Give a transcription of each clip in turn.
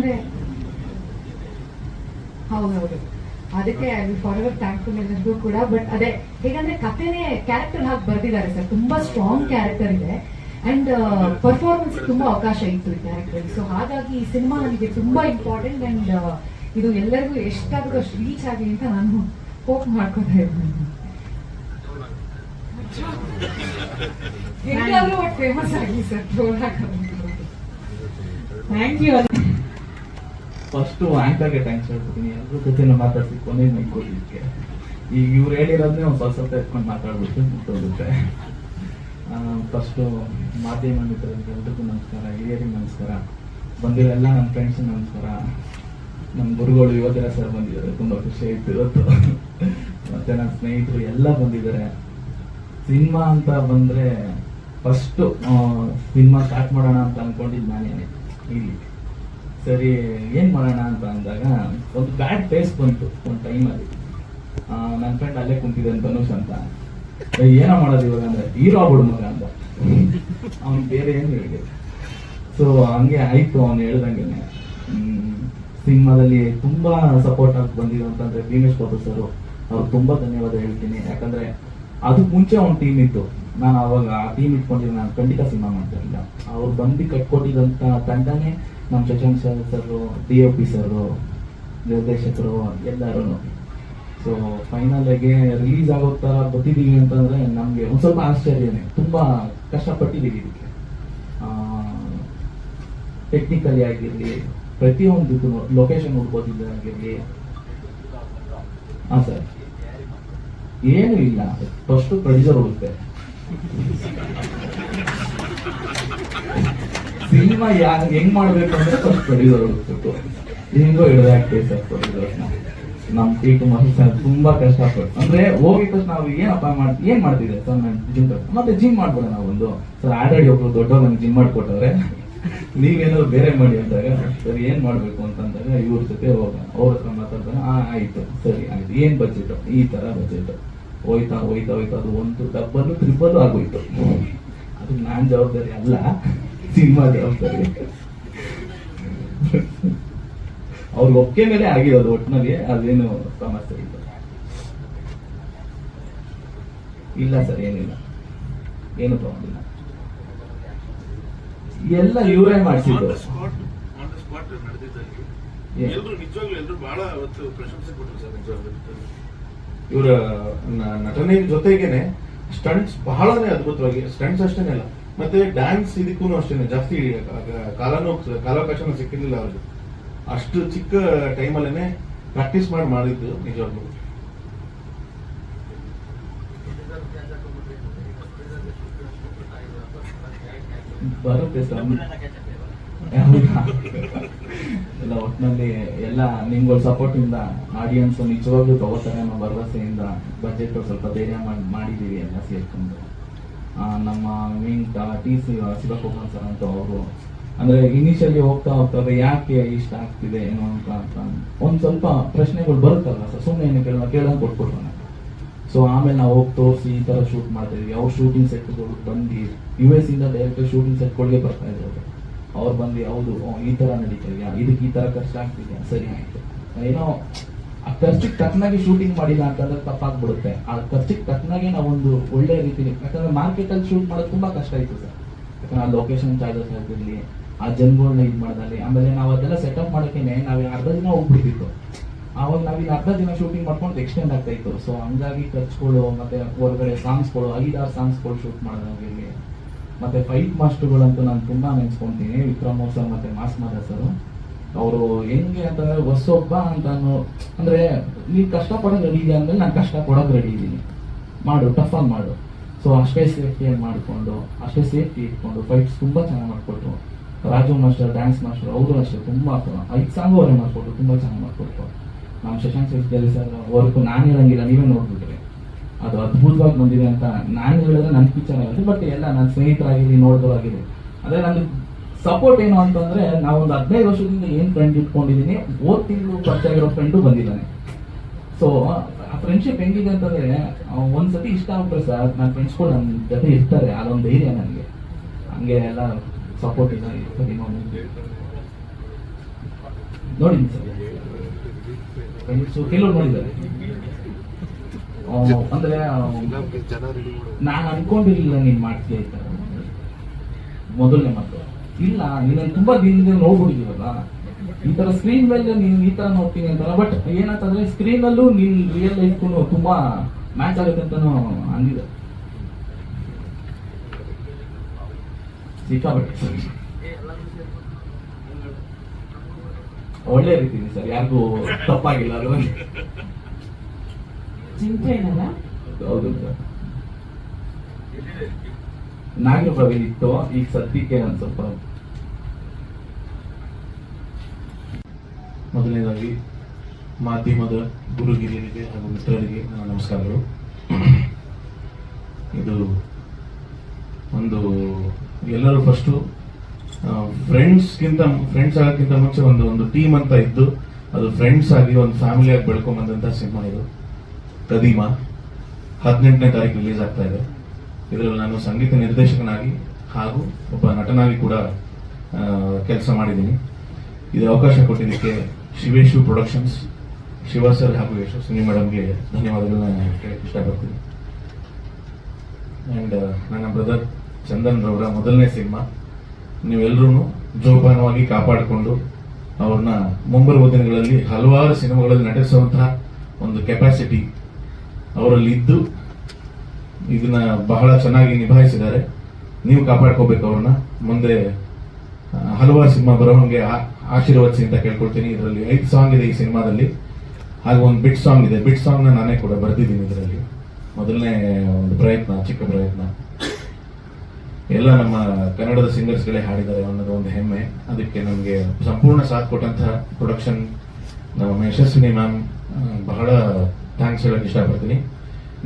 ಅಂದ್ರೆ ಹೌದೌದು ಅದಕ್ಕೆ I will forever thankful ಎಲ್ಲರಿಗೂ ಕೂಡ. ಬಟ್ ಅದೇ, ಹೇಗಂದ್ರೆ ಕಥೆನೇ ಕ್ಯಾರೆಕ್ಟರ್ ಹಾಕಿ ಬರ್ದಿದ್ದಾರೆ ಸರ್ ತುಂಬಾ ಸ್ಟ್ರಾಂಗ್ ಕ್ಯಾರೆಕ್ಟರ್ ಇದೆ. ಅಂಡ್ ಪರ್ಫಾರ್ಮೆನ್ಸ್ ತುಂಬಾ ಅವಕಾಶ ಇತ್ತು ಈ ಕ್ಯಾರೆಕ್ಟರ್ ಸೊ ಹಾಗಾಗಿ ಈ ಸಿನಿಮಾ ನನಗೆ ತುಂಬಾ ಇಂಪಾರ್ಟೆಂಟ್ ಅಂಡ್ ಇದು ಎಲ್ಲರಿಗೂ ಎಷ್ಟಾದರೂ ಅಷ್ಟು ರೀಚ್ ಆಗಲಿ ಅಂತ ನಾನು ಹೋಪ್ ಮಾಡ್ಕೊತಾ ಇದ್ದೀನಿ. ಫೇಮಸ್ ಆಗಲಿ ಸರ್ ಥ್ಯಾಂಕ್ ಯು ಫಸ್ಟ್ ಆಂಕರ್ಗೆ ಥ್ಯಾಂಕ್ಸ್ ಹೇಳ್ತೀನಿ ಎಲ್ಲರ ಜೊತೆ ಮಾತಾಡ್ಸಿ ಕೊನೆ ಮೈಕ್ ಕೊಡ್ಲಿಕ್ಕೆ ಈಗ ಇವ್ರು ಹೇಳಿರೋದನ್ನೇ ಒಂದು ಸ್ವಲ್ಪ ಸ್ವಲ್ಪ ಎತ್ಕೊಂಡು ಮಾತಾಡ್ಬಿಟ್ಟು ಮುಟ್ಟೋಗುತ್ತೆ ಫಸ್ಟು ಮಾಧ್ಯಮ ಮಿತ್ರರಿಗೆ ಎಲ್ರಿಗೂ ನಮಸ್ಕಾರ, ಹಿರಿಯರಿಗೆ ನಮಸ್ಕಾರ. ಬಂದಿರೋ ನಮ್ಮ ಫ್ರೆಂಡ್ಸ್ ನಮಸ್ಕಾರ. ನಮ್ಮ ಗುರುಗಳು ಯುವಕರ ಸರ್ ಬಂದಿದ್ದಾರೆ. ತುಂಬ ಖುಷಿ ಆಯ್ತು ಇವತ್ತು. ಮತ್ತೆ ನನ್ನ ಸ್ನೇಹಿತರು ಎಲ್ಲ ಬಂದಿದ್ದಾರೆ. ಸಿನಿಮಾ ಅಂತ ಬಂದ್ರೆ ಫಸ್ಟ್ ಸಿನಿಮಾ ಸ್ಟಾರ್ಟ್ ಮಾಡೋಣ ಅಂತ ಅಂದ್ಕೊಂಡಿದ್ದು ನಾನೇ ಇಲ್ಲಿ. ಸರಿ, ಏನ್ ಮಾಡೋಣ ಅಂತ ಅಂದಾಗ ಒಂದು ಬ್ಯಾಡ್ ಫೇಸ್ ಬಂತು ಒಂದು ಟೈಮಲ್ಲಿ ನನ್ನ ಫ್ರೆಂಡ್ ಅಲ್ಲೇ ಕುಂತಿದ್ದಾನೆ ಧನುಷ್ ಅಂತ. ಏನೋ ಮಾಡೋದು ಇವಾಗ ಅಂದ್ರೆ, ಹೀರೋ ಆಗ್ಬಿಡು ಮಗ ಅಂತ. ಅವ್ನು ಬೇರೆ ಏನು ಹೇಳಿದೆ ಸೊ ಹಂಗೆ ಆಯ್ತು ಅವ್ನು ಹೇಳ್ದಂಗೆ ಸಿನಿಮಾದಲ್ಲಿ ತುಂಬಾ ಸಪೋರ್ಟ್ ಆಗಿ ಬಂದಿರೋ ಅಂತಂದ್ರೆ ಭೀಮೇಶ್ ಬಾಬು ಸರ್, ಅವ್ರು ತುಂಬಾ ಧನ್ಯವಾದ ಹೇಳ್ತೀನಿ. ಯಾಕಂದ್ರೆ ಅದಕ್ಕೆ ಮುಂಚೆ ಒಂದು ಟೀಮ್ ಇತ್ತು. ನಾನು ಅವಾಗ ಟೀಮ್ ಇಟ್ಕೊಂಡಿದ್ದು ನಾನು ಖಂಡಿತ ಸಿನಿಮಾ ಮಾಡ್ತಿರಲಿಲ್ಲ. ಅವ್ರು ಬಂದು ಕಟ್ಕೊಟ್ಟಿದ್ದಂಥ ತಂಡನೇ ನಮ್ಮ Shashank sir sir D O P sir ನಿರ್ದೇಶಕರು ಎಲ್ಲರೂ ಸೊ ಫೈನಲ್ ಆಗಿ ರಿಲೀಸ್ ಆಗೋ ಥರ ಬರ್ತಿದ್ದೀವಿ ಅಂತಂದ್ರೆ ನಮಗೆ ಒಂದು ಸ್ವಲ್ಪ ಆಶ್ಚರ್ಯನೇ. ತುಂಬಾ ಕಷ್ಟಪಟ್ಟಿದ್ದೀವಿ ಇದಕ್ಕೆ. ಟೆಕ್ನಿಕಲಿ ಆಗಿರಲಿ ಪ್ರತಿಯೊಂದಕ್ಕೂ ಲೊಕೇಶನ್ ಹುಡ್ಕೋದಿದ್ದಾಗಿರಲಿ ಹಾಂ ಸರ್ ಏನು ಇಲ್ಲ. ಫಸ್ಟ್ ಪ್ರೊಡ್ಯೂಸರ್ ಹುಡುಕ್ತೆ ಸಿನಿಮಾ ಯಾ ಹೆಂಗ್ ಮಾಡ್ಬೇಕು ಅಂದ್ರೆ ಫಸ್ಟ್ ಪ್ರೊಡ್ಯೂಸರ್ ಹುಡುಕ್ಬೇಕು ಹೆಂಗೋ ಹಿಡಿದಾಕ್ತೇವೆ ಸರ್ ಪ್ರೊಡ್ಯೂಸರ್ನ ನಮ್ ಟಿ ಕುಮಾರ್ ಸರ್ ತುಂಬಾ ಕಷ್ಟಪಟ್ಟು ಅಂದ್ರೆ ಹೋಗಿ ತಕ್ಷಣ ನಾವು ಏನಪ್ಪ ಮಾಡ್, ಏನ್ ಮಾಡ್ತಿದ್ದೆ ಸರ್ ನಾನು ಜಿಮ್ ಮತ್ತೆ ಜಿಮ್ ಮಾಡ್ಬೋದ ನಾವು ಒಂದು. ಸರ್ ಆಲ್ರೆಡಿ ಒಬ್ರು ದೊಡ್ಡವ್ರು ನಂಗೆ ಜಿಮ್ ಮಾಡ್ಕೊಟ್ಟವ್ರೆ ನೀವೇನಾದ್ರು ಬೇರೆ ಮಾಡಿ ಅಂದಾಗ, ಸರ್ ಏನ್ ಮಾಡ್ಬೇಕು ಅಂತಂದಾಗ ಇವ್ರ ಜೊತೆ ಹೋಗೋಣ. ಅವ್ರ ಹತ್ರ ಆ, ಆಯ್ತು. ಸರಿ, ಆಯ್ತು. ಏನ್ ಬಜೆಟ್ ಈ ತರ ಬಜೆಟ್ ಹೋಯ್ತಾ ಹೋಯ್ತಾ ಹೋಯ್ತಾ ಅದು ಒಂದು ಡಬ್ಬಲ್ ತ್ರಿಬಲ್ ಆಗೋಯ್ತು. ಅದು ನಾನ್ ಜವಾಬ್ದಾರಿ ಅಲ್ಲ ಸಿನಿಮಾ ಜವಾಬ್ದಾರಿ. ಅವ್ರಿಗೆ ಒಪ್ಪಿಗೆ ಮೇಲೆ ಆಗಿರೋದು ಒಟ್ಟಿನಲ್ಲಿ ಅದೇನು ಸಮಸ್ಯೆ ಇಲ್ಲ. ಇಲ್ಲ ಸರ್ ಏನಿಲ್ಲ. ಏನು ತಗೊಂಡಿಲ್ಲ ಎಲ್ಲ ಇವರೇ ಮಾಡಿಸಿದ್ರು ನಿಜವಾಗ್ಲೂ ಎಲ್ಲರೂ ಬಹಳ ಅವತ್ತು ಪ್ರಶಂಸೆ ಕೊಟ್ಟರು ಸರ್ ನಿಜವಾಗ್ಲೂ. ಇವರ ನಟನೆ ಜೊತೆಗೇನೆ ಸ್ಟಂಟ್ಸ್ ಬಹಳನೇ ಅದ್ಭುತವಾಗಿ, ಸ್ಟಂಟ್ಸ್ ಅಷ್ಟೇನೆ ಅಲ್ಲ, ಮತ್ತೆ ಡ್ಯಾನ್ಸ್ ಇದಕ್ಕೂ ಅಷ್ಟೇನೆ, ಜಾಸ್ತಿ ಕಾಲನೂ ಕಾಲಾವಕಾಶನೂ ಸಿಕ್ಕಿರಲಿಲ್ಲ ಅವ್ರಿಗೆ. ಅಷ್ಟು ಚಿಕ್ಕ ಟೈಮಲ್ಲೇನೆ ಪ್ರಾಕ್ಟೀಸ್ ಮಾಡಿ ಮಾಡಿದ್ದು ನಿಜವಾಗ್ಲೂ. ಬರುತ್ತೆ ಸರ್ ಎಲ್ಲ ಒಟ್ಟಿನಲ್ಲಿ ಎಲ್ಲ ನಿಮ್ಗಳ ಸಪೋರ್ಟ್ ಇಂದ ಆಡಿಯನ್ಸ್ ನಿಜವಾಗ್ಲೂ ತಗೋತಾರೆ ಅನ್ನೋ ಭರವಸೆಯಿಂದ ಬಜೆಟ್ ಸ್ವಲ್ಪ ಧೈರ್ಯ ಮಾಡಿ, ಮಾಡಿದೀವಿ ಎಲ್ಲ ಸೇರ್ಕೊಂಡು. ನಮ್ಮ main T C Shivakumar sir ಅಂತ ಅವರು. ಅಂದ್ರೆ ಇನಿಷಿಯಲಿ ಹೋಗ್ತಾ ಹೋಗ್ತಾರೆ ಯಾಕೆ ಇಷ್ಟ ಆಗ್ತಿದೆ ಏನೋ ಅಂತ ಅಂತ ಒಂದ್ ಸ್ವಲ್ಪ ಪ್ರಶ್ನೆಗಳು ಬರುತ್ತಲ್ಲ ಸರ್ ಸುಮ್ಮನೆ ಏನು ಕೇಳೋ ಕೇಳಂಗ್ ಕೊಟ್ಬಿಟ್ರು ಸೊ ಆಮೇಲೆ ನಾವು ಹೋಗಿ ತೋರಿಸಿ ಈ ತರ ಶೂಟ್ ಮಾಡ್ತಾ ಇದ್ವಿ. ಅವ್ರ ಶೂಟಿಂಗ್ ಸೆಟ್ಗಳು ಬಂದು ಯು ಎಸ್ ಇಂದ ಡೈರೆಕ್ಟ್ ಶೂಟಿಂಗ್ ಸೆಟ್ಗಳಿಗೆ ಬರ್ತಾ ಇದ್ರು ಅವ್ರು ಬಂದು, ಹೌದು ಈ ತರ ನಡೀತಾ ಇದಕ್ಕೆ ಈ ತರ ಖರ್ಚು ಆಗ್ತಿದೆ ಸರಿ ಆಯ್ತು. ಏನೋ, ಆ ಖರ್ಚಿಗೆ ತಕ್ಕನಾಗಿ ಶೂಟಿಂಗ್ ಮಾಡಿಲ್ಲ ಅಂತಂದ್ರೆ ತಪ್ಪಾಗ್ಬಿಡುತ್ತೆ. ಆ ಖರ್ಚಿಗೆ ನಾವು ನಾವೊಂದು ಒಳ್ಳೆ ರೀತಿಲಿ ಯಾಕಂದ್ರೆ ಮಾರ್ಕೆಟ್ ಅಲ್ಲಿ ಶೂಟ್ ಮಾಡೋದು ತುಂಬಾ ಕಷ್ಟ ಆಯ್ತು ಸರ್. ಯಾಕಂದ್ರೆ ಆ ಲೊಕೇಶನ್ ಚಾರ್ಜಸ್ ಆಗಿರ್ಲಿ ಆ ಜನಗಳನ್ನ ಇದು ಮಾಡ್ದಲ್ಲಿ, ಆಮೇಲೆ ನಾವು ಅದೆಲ್ಲ ಸೆಟಪ್ ಮಾಡೋಕ್ಕೇನೆ ನಾವು ಅರ್ಧ ದಿನ ಹೋಗ್ಬಿಟ್ಟಿತ್ತು ಅವಾಗ ನಾವಿಲ್ಲಿ ಅರ್ಧ ದಿನ ಶೂಟಿಂಗ್ ಮಾಡ್ಕೊಂಡು ಎಕ್ಸ್ಟೆಂಡ್ ಆಗ್ತಾ ಇತ್ತು. ಸೊ ಹಂಗಾಗಿ ಖರ್ಚುಗಳು ಮತ್ತೆ ಹೊರಗಡೆ ಸಾಂಗ್ಸ್ಗಳು ಐದಾರು ಸಾಂಗ್ಸ್ಗಳು ಶೂಟ್ ಮಾಡೋದಾಗಿರ್ಲಿ ಮತ್ತೆ ಫೈಟ್ ಮಾಸ್ಟರ್ಗಳಂತೂ ನಾನು ತುಂಬಾ ನೆನ್ಸ್ಕೊಂತೀನಿ. ವಿಕ್ರಮ್ ಸರ್ ಮತ್ತೆ ಮಾಸ್ ಮಾದ ಸರ್. ಅವರು ಹೆಂಗೆ ಅಂತಂದ್ರೆ ಹೊಸೊಬ್ಬ ಅಂತ ಅಂದ್ರೆ ನೀ ಕಷ್ಟ ಪಡೋದು ರೆಡಿ ಇದೆ ಅಂದ್ರೆ ನಾನು ಕಷ್ಟ ರೆಡಿ ಇದ್ದೀನಿ. ಮಾಡು ಟಫ್ ಆಗಿ ಮಾಡು. ಸೊ ಅಷ್ಟೇ ಸೇಫ್ಟಿ ಮಾಡಿಕೊಂಡು, ಅಷ್ಟೇ ಸೇಫ್ಟಿ ಇಟ್ಕೊಂಡು ಫೈಟ್ಸ್ ತುಂಬಾ ಚೆನ್ನಾಗಿ ಮಾಡಿಕೊಟ್ರು. ರಾಜು ಮಾಸ್ಟರ್ ಡ್ಯಾನ್ಸ್ ಮಾಸ್ಟರ್ ಅವರು ಅಷ್ಟೇ ತುಂಬಾ ಐದು ಸಾಂಗ್ ಅವರೇ ಮಾಡಿಕೊಟ್ರು, ತುಂಬಾ ಚೆನ್ನಾಗಿ ಮಾಡಿಕೊಟ್ರು. ನಮ್ಮ ಶಶಾಂಕ್ ಸರ್ ವರ್ಕು ನಾನು ಹೇಳಂಗಿಲ್ಲ ನೀವೇ ನೋಡ್ಬಿಟ್ರಿ. ಅದು ಅದ್ಭುತವಾಗಿ ಬಂದಿದೆ ಅಂತ ನಾನು ಹೇಳಿದ್ರೆ ನನ್ನ ಪಿಕ್ಚರ್ ಆಗುತ್ತೆ ಬಟ್ ಎಲ್ಲ ನನ್ನ ಸ್ನೇಹಿತರಾಗಿರಲಿ ನೋಡಿದವರಾಗಿರಲಿ ಅದೇ ನನ್ನ ಸಪೋರ್ಟ್ ಏನು ಅಂತಂದ್ರೆ ಒಂದು ಹದಿನೈದು ವರ್ಷದಿಂದ ಏನ್ ಫ್ರೆಂಡ್ ಇಟ್ಕೊಂಡಿದ್ದೀನಿ ಓದ್ ತಿಂಗಳು ಪರಿಚಯ ಬಂದಿದ್ದಾನೆ ಸೊ ಆ ಫ್ರೆಂಡ್ಶಿಪ್ ಹೆಂಗಿದೆ ಅಂತಂದ್ರೆ ಒಂದ್ಸತಿ ಇಷ್ಟ ಆಗ್ಬಿಟ್ರೆ ಸರ್ ನನ್ನ ಫ್ರೆಂಡ್ಸ್ಗಳು ನನ್ನ ಜೊತೆ ಇರ್ತಾರೆ ಅದೊಂದು ಧೈರ್ಯ ನನಗೆ ಹಂಗೆ ಎಲ್ಲ ಸಪೋರ್ಟ್ ಇಲ್ಲ ಸರಿ ನೋಡಿ ಸರ್ ಸೊ ಕೆಲವ್ರು ನೋಡಿದ್ದಾರೆ ಅಂದ್ರೆ ನಾನು ಅನ್ಕೊಂಡಿರ್ಲಿಲ್ಲ ನೀನ್ ಮಾಡ್ತೀಯ ಈ ತರ ಮೊದಲನೇ ಮಾತು. ಇಲ್ಲ ನೀನು ತುಂಬಾ ದಿನದಿಂದ ನೋಡ್ಬಿಟ್ಟಿದೀವಲ್ಲ ಈ ತರ ಸ್ಕ್ರೀನ್ ಮೇಲೆ ನೀನ್ ಈ ತರ ನೋಡ್ತೀನಿ ಅಂತಲ್ಲ ಬಟ್ ಏನಂತಂದ್ರೆ ಸ್ಕ್ರೀನ್ ಅಲ್ಲೂ ನೀನ್ ರಿಯಲ್ ಲೈಫ್ ತುಂಬಾ ಮ್ಯಾಚ್ ಆಗುತ್ತೆ ಅಂತಾನು ಅಂದಿದೆ. ಸಿಕ್ಕಾಪಟ್ಟೆ ಸರ್. ಒಳ್ಳೆ ರೀತಿ ಸರ್ ಯಾರಿಗೂ ತಪ್ಪಾಗಿಲ್ಲ ಅದು. ಹೌದು ನಾಗರ ಪ್ರವೀಣ್ ಇತ್ತು? ಈಗ ಸದ್ಯಕ್ಕೆ ಒಂದ್ ಸ್ವಲ್ಪ ಮೊದಲನೇದಾಗಿ ಮಾಧ್ಯಮದ ಗುರುಗಿರಿಯರಿಗೆ ಹಾಗೂ ಮಿತ್ರರಿಗೆ ನನ್ನ ನಮಸ್ಕಾರಗಳು. ಇದು ಒಂದು ಎಲ್ಲರೂ ಫಸ್ಟು ಫ್ರೆಂಡ್ಸ್ಗಿಂತ ಫ್ರೆಂಡ್ಸ್ ಆಗೋಕ್ಕಿಂತ ಮುಂಚೆ ಒಂದು ಒಂದು ಟೀಮ್ ಅಂತ ಇದ್ದು ಅದು ಫ್ರೆಂಡ್ಸ್ ಆಗಿ ಒಂದು ಫ್ಯಾಮಿಲಿಯಾಗಿ ಬೆಳ್ಕೊಂಡ್ ಬೆಳ್ಕೊಂಬಂದಂಥ ಸಿನಿಮಾ ಇದು. ಕದೀಮ ಹದಿನೆಂಟನೇ ತಾರೀಕು ರಿಲೀಸ್ ಆಗ್ತಾ ಇದೆ. ಇದರಲ್ಲಿ ನಾನು ಸಂಗೀತ ನಿರ್ದೇಶಕನಾಗಿ ಹಾಗೂ ಒಬ್ಬ ನಟನಾಗಿ ಕೂಡ ಕೆಲಸ ಮಾಡಿದ್ದೀನಿ. ಇದು ಅವಕಾಶ ಕೊಟ್ಟಿದ್ದಕ್ಕೆ ಶಿವೇಶು ಪ್ರೊಡಕ್ಷನ್ಸ್ ಶಿವ ಸರ್ ಹಾಗೂ ಯಶಸ್ವಿನಿ ಮೇಡಮ್ಗೆ ಧನ್ಯವಾದಗಳನ್ನ ಹೇಳಕ್ಕೆ ಇಷ್ಟಪಡ್ತೀನಿ. ಆ್ಯಂಡ್ ನನ್ನ ಬ್ರದರ್ ಚಂದನ್ ರವರ ಮೊದಲನೇ ಸಿನಿಮಾ. ನೀವೆಲ್ಲರೂ ಜೋಪಾನವಾಗಿ ಕಾಪಾಡಿಕೊಂಡು ಅವ್ರನ್ನ ಮುಂಬರುವ ದಿನಗಳಲ್ಲಿ ಹಲವಾರು ಸಿನಿಮಾಗಳಲ್ಲಿ ನಟಿಸುವಂತಹ ಒಂದು ಕೆಪಾಸಿಟಿ ಅವರಲ್ಲಿ ಇದ್ದು ಇದನ್ನ ಬಹಳ ಚೆನ್ನಾಗಿ ನಿಭಾಯಿಸಿದ್ದಾರೆ. ನೀವು ಕಾಪಾಡ್ಕೋಬೇಕು ಅವ್ರನ್ನ. ಮುಂದೆ ಹಲವಾರು ಸಿನಿಮಾ ಬರೋ ಆಶೀರ್ವಾದಿಸಿ ಅಂತ ಕೇಳ್ಕೊಳ್ತೀನಿ. ಇದರಲ್ಲಿ ಐದು ಸಾಂಗ್ ಇದೆ ಈ ಸಿನಿಮಾದಲ್ಲಿ. ಹಾಗೂ ಒಂದು ಬಿಟ್ ಸಾಂಗ್ ಇದೆ. ಬಿಟ್ ಸಾಂಗ್ನ ನಾನೇ ಕೂಡ ಬರೆದಿದ್ದೀನಿ ಇದರಲ್ಲಿ. ಮೊದಲನೇ ಒಂದು ಪ್ರಯತ್ನ, ಚಿಕ್ಕ ಪ್ರಯತ್ನ. ಎಲ್ಲ ನಮ್ಮ ಕನ್ನಡದ ಸಿಂಗರ್ಸ್ಗಳೇ ಹಾಡಿದ್ದಾರೆ ಅನ್ನೋದು ಒಂದು ಹೆಮ್ಮೆ. ಅದಕ್ಕೆ ನಮಗೆ ಸಂಪೂರ್ಣ ಸಾಥ್ ಕೊಟ್ಟಂತಹ ಪ್ರೊಡಕ್ಷನ್ ನಮ್ಮ ಯಶಸ್ವಿನಿ ಮ್ಯಾಮ್ ಬಹಳ ಥ್ಯಾಂಕ್ಸ್ ಹೇಳಕ್ ಇಷ್ಟಪಡ್ತೀನಿ.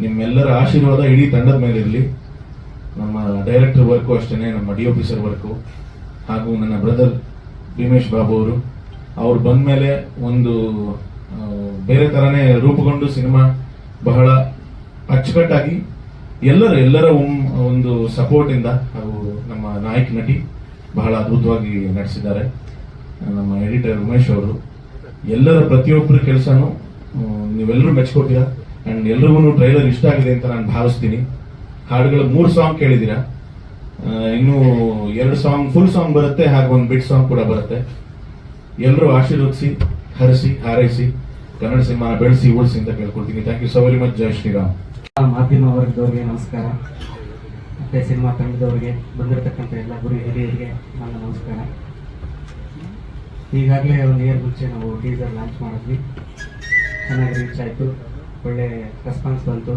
ನಿಮ್ಮೆಲ್ಲರ ಆಶೀರ್ವಾದ ಇಡೀ ತಂಡದ ಮೇಲೆ ಇರಲಿ. ನಮ್ಮ ಡೈರೆಕ್ಟರ್ ವರ್ಕು ಅಷ್ಟೇ ನಮ್ಮ ಡಿ ಆಫೀಸರ್ ವರ್ಕು ಹಾಗೂ ನನ್ನ ಬ್ರದರ್ ಭೀಮೇಶ್ ಬಾಬು ಅವರು. ಅವ್ರು ಬಂದ್ಮೇಲೆ ಒಂದು ಬೇರೆ ತರನೇ ರೂಪುಗೊಂಡು ಸಿನಿಮಾ ಬಹಳ ಅಚ್ಚುಕಟ್ಟಾಗಿ ಎಲ್ಲರ ಎಲ್ಲರ ಒಂದು ಸಪೋರ್ಟ್ ಇಂದ ಹಾಗೂ ನಮ್ಮ ನಾಯಕ ನಟಿ ಬಹಳ ಅದ್ಭುತವಾಗಿ ನಡೆಸಿದ್ದಾರೆ ನಮ್ಮ ಎಡಿಟರ್ ಉಮೇಶ್ ಅವರು. ಎಲ್ಲರ ಪ್ರತಿಯೊಬ್ಬರ ಕೆಲಸನೂ ನೀವೆಲ್ಲರೂ ಮೆಚ್ಕೊಟ್ಟಿರಾ ಅಂಡ್ ಎಲ್ರಿಗೂ ಟ್ರೈಲರ್ ಇಷ್ಟ ಆಗಿದೆ ಅಂತ ನಾನು ಭಾವಿಸ್ತೀನಿ. ಹಾಡುಗಳ ಮೂರು ಸಾಂಗ್ ಕೇಳಿದ್ದೀರಾ? ಇನ್ನೂ ಇನ್ನು ಎರಡು ಸಾಂಗ್ ಫುಲ್ ಸಾಂಗ್ ಬರುತ್ತೆ, ಹಾಗೂ ಒಂದು ಬಿಟ್ ಸಾಂಗ್ ಕೂಡ ಬರುತ್ತೆ. ಎಲ್ಲರೂ ಆಶೀರ್ವದಿಸಿ, ಹರಿಸಿ, ಹಾರೈಸಿ, ಕನ್ನಡ ಸಿನಿಮಾನ ಬೆಳೆಸಿ, ಉಳಿಸಿ ಅಂತ ಕೇಳ್ಕೊಳ್ತೀನಿ. Thank you so very much Jaya Shriram ಮಾಧ್ಯಮ ವರ್ಗದವ್ರಿಗೆ ನಮಸ್ಕಾರ. ಮತ್ತೆ ಸಿನಿಮಾ ತಂಡದವರಿಗೆ, ಬಂದಿರತಕ್ಕಂಥ ಎಲ್ಲ ಗುರು ಹಿರಿಯರಿಗೆ ನನ್ನ ನಮಸ್ಕಾರ. ಈಗಾಗಲೇ ಒಂದು ಇಯರ್ ಮುಂಚೆ ನಾವು ಟೀಸರ್ ಲಾಂಚ್ ಮಾಡಿದ್ವಿ. ಚೆನ್ನಾಗಿ ರೀಚ್ ಆಯಿತು. ಒಳ್ಳೆ ರೆಸ್ಪಾನ್ಸ್ ಬಂತು.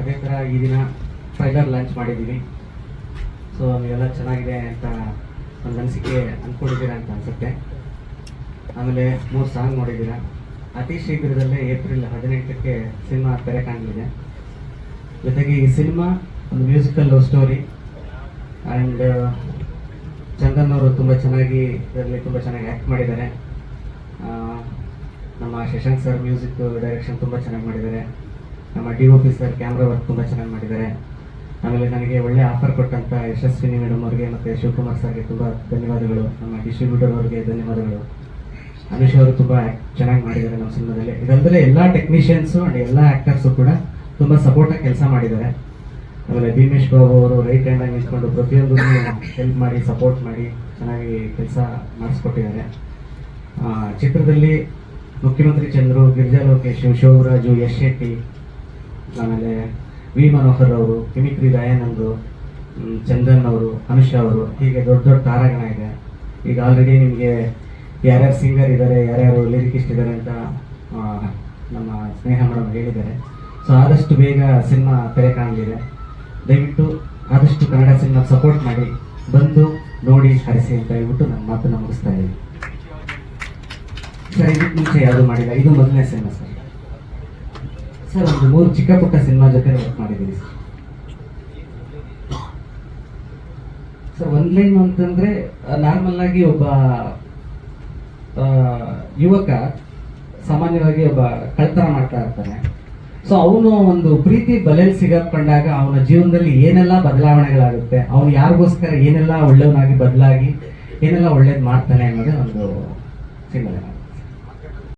ಅದೇ ಥರ ಈ ದಿನ ಟ್ರೈಲರ್ ಲಾಂಚ್ ಮಾಡಿದ್ದೀವಿ ಸೊ ನೀವೆಲ್ಲ ಚೆನ್ನಾಗಿದೆ ಅಂತ ಒಂದು ಅನಿಸಿಕೆ ಅಂದ್ಕೊಂಡಿದ್ದೀರಾ ಅಂತ ಅನಿಸುತ್ತೆ. ಆಮೇಲೆ ಮೂರು ಸಾಂಗ್ ನೋಡಿದ್ದೀರಾ. ಅತಿ ಶೀಘ್ರದಲ್ಲೇ ಏಪ್ರಿಲ್ ಹದಿನೆಂಟಕ್ಕೆ ಸಿನಿಮಾ ತೆರೆ ಕಾಣಲಿದೆ. ಜೊತೆಗೆ ಈ ಸಿನಿಮಾ ಒಂದು ಮ್ಯೂಸಿಕಲ್ ಸ್ಟೋರಿ ಆ್ಯಂಡ್ ಚಂದನ್ ಅವರು ತುಂಬ ಚೆನ್ನಾಗಿ ಇದರಲ್ಲಿ ತುಂಬ ಚೆನ್ನಾಗಿ ಆ್ಯಕ್ಟ್ ಮಾಡಿದ್ದಾರೆ. ನಮ್ಮ ಶಶಾಂಕ್ ಸರ್ ಮ್ಯೂಸಿಕ್ ಡೈರೆಕ್ಷನ್ ತುಂಬ ಚೆನ್ನಾಗಿ ಮಾಡಿದ್ದಾರೆ. ನಮ್ಮ D O P sir camera work ತುಂಬ ಚೆನ್ನಾಗಿ ಮಾಡಿದ್ದಾರೆ. ಆಮೇಲೆ ನನಗೆ ಒಳ್ಳೆ ಆಫರ್ ಕೊಟ್ಟಂಥ ಯಶಸ್ವಿನಿ ಮೇಡಮ್ ಅವರಿಗೆ ಮತ್ತು ಶಿವಕುಮಾರ್ ಸರ್ಗೆ ತುಂಬ ಧನ್ಯವಾದಗಳು. ನಮ್ಮ ಡಿಸ್ಟ್ರಿಬ್ಯೂಟರ್ ಅವರಿಗೆ ಧನ್ಯವಾದಗಳು. ಅನುಷ್ ಅವರು ತುಂಬ ಚೆನ್ನಾಗಿ ಮಾಡಿದ್ದಾರೆ ನಮ್ಮ ಸಿನಿಮಾದಲ್ಲಿ. ಇದಲ್ಲದೆ ಎಲ್ಲ ಟೆಕ್ನಿಷಿಯನ್ಸು ಅಂಡ್ ಎಲ್ಲ ಆ್ಯಕ್ಟರ್ಸು ಕೂಡ ತುಂಬ ಸಪೋರ್ಟಾಗಿ ಕೆಲಸ ಮಾಡಿದ್ದಾರೆ. ಆಮೇಲೆ ಭೀಮೇಶ್ ಬಾಬು ಅವರು ರೈಟ್ ಹ್ಯಾಂಡಾಗಿ ನಿಂತ್ಕೊಂಡು ಪ್ರತಿಯೊಂದು ಹೆಲ್ಪ್ ಮಾಡಿ ಸಪೋರ್ಟ್ ಮಾಡಿ ಚೆನ್ನಾಗಿ ಕೆಲಸ ಮಾಡಿಸ್ಕೊಟ್ಟಿದ್ದಾರೆ. ಚಿತ್ರದಲ್ಲಿ ಮುಖ್ಯಮಂತ್ರಿ ಚಂದ್ರು, ಗಿರಿಜಾ ಲೋಕೇಶ್, ಶಿವರಾಜು ಯಶ್ ಶೆಟ್ಟಿ, ಆಮೇಲೆ ವಿ ಮನೋಹರ್ ಅವರು, ಕಿಮಿತ್ರಿ ದಯಾನಂದ್ ಚಂದನ್ ಅವರು ಅನುಷ ಅವರು, ಹೀಗೆ ದೊಡ್ಡ ದೊಡ್ಡ ತಾರಾಗಣ ಇದೆ. ಈಗ ಆಲ್ರೆಡಿ ನಿಮಗೆ ಯಾರ್ಯಾರು ಸಿಂಗರ್ ಇದ್ದಾರೆ ಯಾರ್ಯಾರು ಲಿರಿಕಿಸ್ಟ್ ಇದ್ದಾರೆ ಅಂತ ನಮ್ಮ ಸ್ನೇಹ ಮೇಡಮ್ ಹೇಳಿದ್ದಾರೆ. ಸೊ ಆದಷ್ಟು ಬೇಗ ಸಿನಿಮಾ ತೆರೆ ಕಾಣಲಿದೆ. ದಯವಿಟ್ಟು ಆದಷ್ಟು ಕನ್ನಡ ಸಿನಿಮಾ ಸಪೋರ್ಟ್ ಮಾಡಿ, ಬಂದು ನೋಡಿ, ಹರಿಸಿ ಅಂತ ಹೇಳ್ಬಿಟ್ಟು ನನ್ನ ಮಾತನ್ನು ಮುಗಿಸ್ತಾ ಇದ್ದೀನಿ. ಸರ್ ಇದಕ್ಕೆ ಮುಂಚೆ ಯಾವುದು ಮಾಡಿಲ್ಲ. ಇದು ಮೊದಲನೇ ಸಿನಿಮಾ ಸರ್. ಸರ್, ಒಂದು ಮೂರು ಚಿಕ್ಕ ಪುಟ್ಟ ಸಿನಿಮಾ ಜೊತೆ ವರ್ಕ್ ಮಾಡಿದ್ದೀನಿ ಸರ್. ಸರ್ ಒನ್ ಲೈನ್ ಅಂತಂದರೆ ನಾರ್ಮಲ್ ಆಗಿ ಒಬ್ಬ ಯುವಕ ಸಾಮಾನ್ಯವಾಗಿ ಒಬ್ಬ ಕಳ್ತನ ಮಾಡ್ತಾ ಇರ್ತಾನೆ. ಸೊ ಅವನು ಒಂದು ಪ್ರೀತಿ ಬಲೆಯಲ್ಲಿ ಸಿಗಾಕೊಂಡಾಗ ಅವನ ಜೀವನದಲ್ಲಿ ಏನೆಲ್ಲ ಬದಲಾವಣೆಗಳಾಗುತ್ತೆ, ಅವನು ಯಾರಿಗೋಸ್ಕರ ಏನೆಲ್ಲ ಒಳ್ಳೆಯವನಾಗಿ ಬದಲಾಗಿ, ಏನೆಲ್ಲ ಒಳ್ಳೇದು ಮಾಡ್ತಾನೆ ಅನ್ನೋದೇ ಒಂದು ಸಿನಿಮಾ